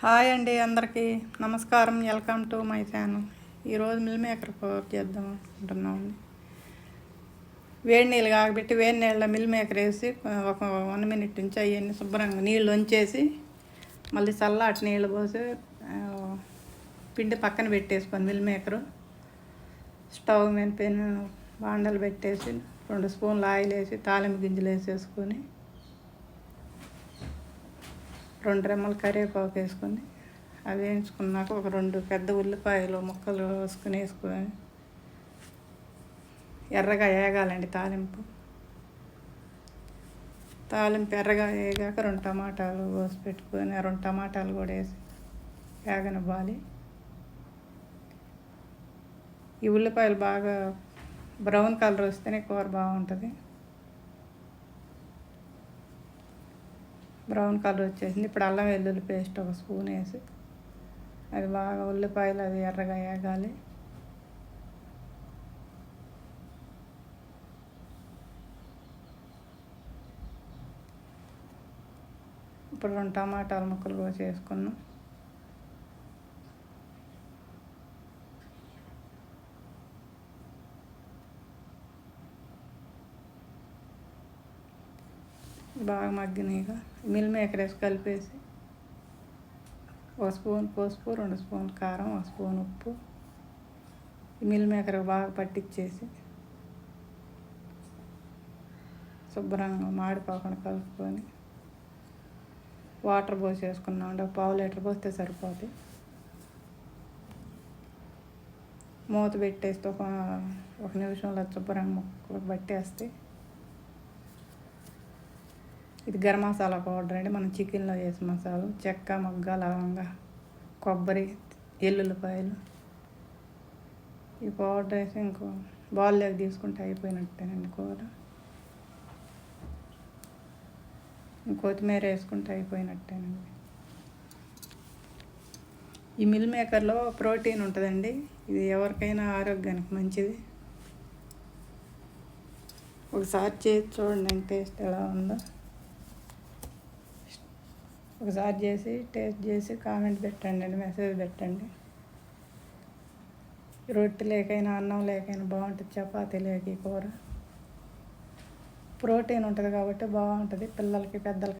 Hi అండి అందరికీ. నమస్కారం. Welcome to my channel. ఈరోజు మిల్ మేకర్ కూర చేద్దాం అనుకుంటున్నామండి వేడి నీళ్ళు కాగబెట్టి వేడి నీళ్ళలో మిల్ మేకర్ వేసి ఒక వన్ మినిట్ నుంచి అవన్నీ శుభ్రంగా నీళ్ళు వంచేసి మళ్ళీ చల్లాటి నీళ్ళు పోసి పిండి పక్కన పెట్టేసుకొని మిల్ మేకరు. స్టవ్ మీద పెన్ బాండలు పెట్టేసి రెండు స్పూన్లు ఆయిల్ వేసి తాలింపు గింజలు వేసేసుకొని రెండు రెమ్మలు కరివేపాకు వేసుకొని అవి వేయించుకున్నాక ఒక రెండు పెద్ద ఉల్లిపాయలు ముక్కలు వేసుకుని వేసుకొని ఎర్రగా వేగాలండి తాలింపు. తాలింపు ఎర్రగా వేగాక రెండు టమాటాలు కోసి పెట్టుకొని రెండు టమాటాలు కూడా వేసి వేగనివ్వాలి. ఈ ఉల్లిపాయలు బాగా బ్రౌన్ కలర్ వస్తేనే కూర బాగుంటుంది. బ్రౌన్ కలర్ వచ్చేసింది. ఇప్పుడు అల్లం వెల్లుల్లి పేస్ట్ ఒక స్పూన్ వేసి. అది బాగా ఉల్లిపాయలు అది ఎర్రగా వేగాలి. ఇప్పుడు రెండు టమాటాల ముక్కలు కూడా చేసుకున్నాం. బాగా మగ్గినాయిగా. మిల్ మేకర్ వేసి కలిపేసి ఒక స్పూన్ పసుపు రెండు స్పూన్ కారం ఒక స్పూన్ ఉప్పు. మిల్ మేకర్ బాగా పట్టించేసి శుభ్రంగా మాడిపోకుండా కలుపుకొని వాటర్ పోసేసుకున్నాం అంటే పావు లీటర్ పోస్తే సరిపోతుంది మూత పెట్టేస్తే ఒక ఒక నిమిషంలో శుభ్రంగా ముక్కలు పట్టేస్తే ఇది గరం మసాలా పౌడర్ అండి. మనం చికెన్లో వేసే మసాలా చెక్క మొగ్గ లవంగ కొబ్బరి ఎల్లుల్లిపాయలు. ఈ పౌడర్ వేసి ఇంకో బాల్లోకి తీసుకుంటే అయిపోయినట్టేనండి కూర. కొత్తిమీర వేసుకుంటే అయిపోయినట్టేనండి. ఈ మిల్ మేకర్లో ప్రోటీన్ ఉంటుందండి. ఇది ఎవరికైనా ఆరోగ్యానికి మంచిది. ఒకసారి చేసి చూడండి టేస్ట్ ఎలా ఉందో. ఒకసారి చేసి టేస్ట్ చేసి కామెంట్ పెట్టండి అండి మెసేజ్ పెట్టండి. రొట్టె లేకైనా అన్నం లేకైనా బాగుంటుంది చపాతీ లేక ఈ కూర. ప్రోటీన్ ఉంటుంది కాబట్టి బాగుంటుంది పిల్లలకి పెద్దలకి.